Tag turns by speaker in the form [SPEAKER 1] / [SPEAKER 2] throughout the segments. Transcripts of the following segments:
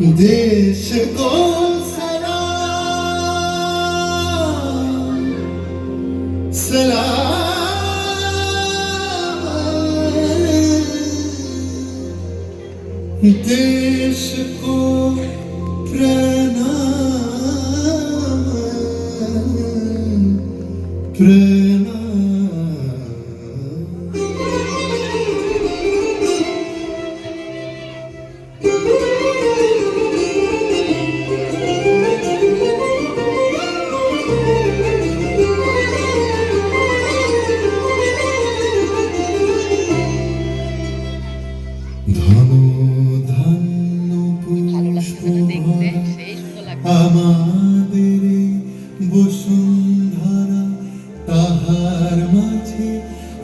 [SPEAKER 1] দেশ গো সালাম
[SPEAKER 2] সালাম। দেশ কো প্রণাম প্রণাম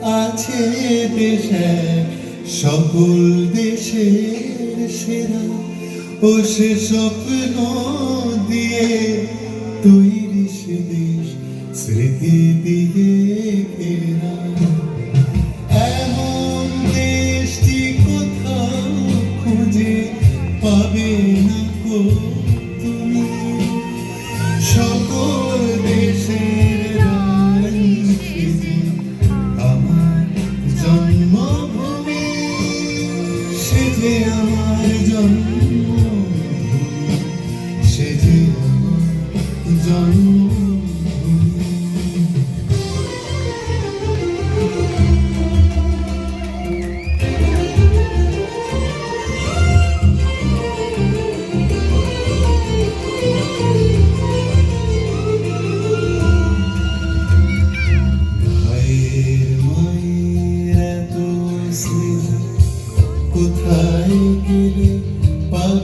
[SPEAKER 2] আছে দেশে সকল দেশের সেরা। ও সে স্বপ্ন দিয়ে তৈরি সে দেশ স্মৃতি দিয়ে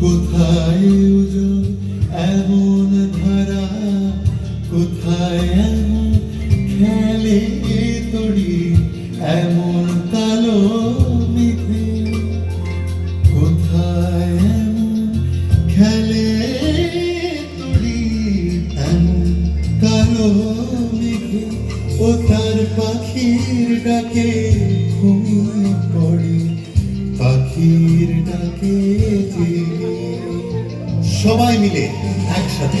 [SPEAKER 2] কোথায় উজল এমন ধারা কোথায় এমন খেলে তড়ি এমন ঘুমিয়ে পড়ে পাখির সবাই মিলে একসাথে।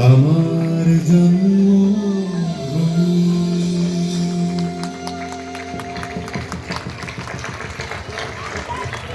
[SPEAKER 2] আমার জন্ম